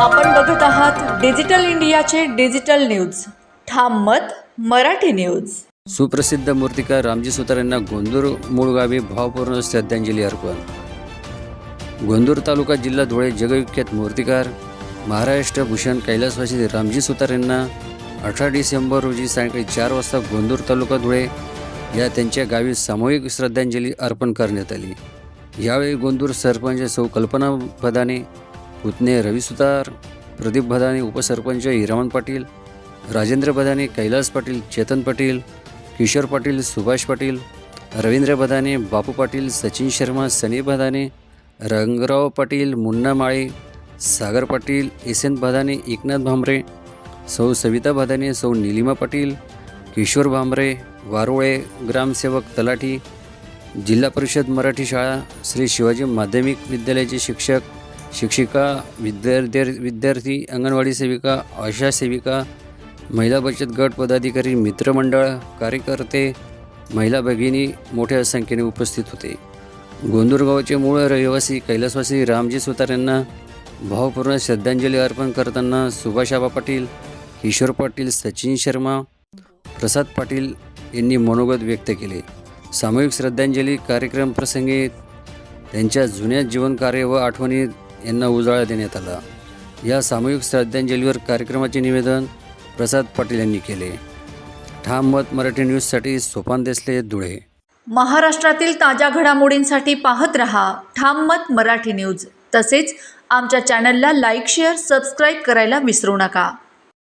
आपण बघत आहात डिजिटल इंडियाचे डिजिटल न्यूज. ठाम मत मराठी न्यूज. सुप्रसिद्ध मूर्तिकार रामजी सुतार यांना गोंदूर मूळ गावी भावपूर्ण श्रद्धांजली अर्पण. गोंदूर तालुका जिल्हा धुळे जगविख्यात मूर्तिकार महाराष्ट्र भूषण कैलासवासी रामजी सुतार यांना अठरा डिसेंबर रोजी सायंकाळी चार वाजता गोंदूर तालुका धुळे या त्यांच्या गावी सामूहिक श्रद्धांजली अर्पण करण्यात आली. यावेळी गोंदूर सरपंच सौ कल्पना भदाने पुतणे रवी सुतार प्रदीप भदाने उपसरपंच हिरामन पाटील राजेंद्र भदाने कैलास पाटील चेतन पाटील किशोर पाटील सुभाष पाटील रवींद्र भदाने बापू पाटील सचिन शर्मा सनी भदाने रंगराव पाटील मुन्ना माळे सागर पाटील एस एन एकनाथ भांबरे सौ सविता भदाने सौ निलिमा पाटील किशोर भांबरे वारोळे ग्रामसेवक तलाठी जिल्हा परिषद मराठी शाळा श्री शिवाजी माध्यमिक विद्यालयाचे शिक्षक शिक्षिका विद्यार्थ्या विद्यार्थी अंगणवाडी सेविका आशा सेविका महिला बचत गट पदाधिकारी मित्रमंडळ कार्यकर्ते महिला भगिनी मोठ्या संख्येने उपस्थित होते. गोंदूरगावचे मूळ रहिवासी कैलासवासी रामजी सुतार यांना भावपूर्ण श्रद्धांजली अर्पण करताना सुभाषाबा पाटील किशोर पाटील सचिन शर्मा प्रसाद पाटील यांनी मनोगत व्यक्त केले. सामूहिक श्रद्धांजली कार्यक्रम प्रसंगी त्यांच्या जुन्या जीवनकार्य व आठवणी यांना उजाळा देण्यात आला. या सामूहिक श्रद्धांजलीवर कार्यक्रमाचे निवेदन प्रसाद पाटील यांनी केले. ठाम मत मराठी न्यूजसाठी सोपान देसले धुळे. महाराष्ट्रातील ताज्या घडामोडींसाठी पाहत रहा ठाम मत मराठी न्यूज. तसेच आमच्या चॅनलला लाईक शेअर सबस्क्राईब करायला विसरू नका.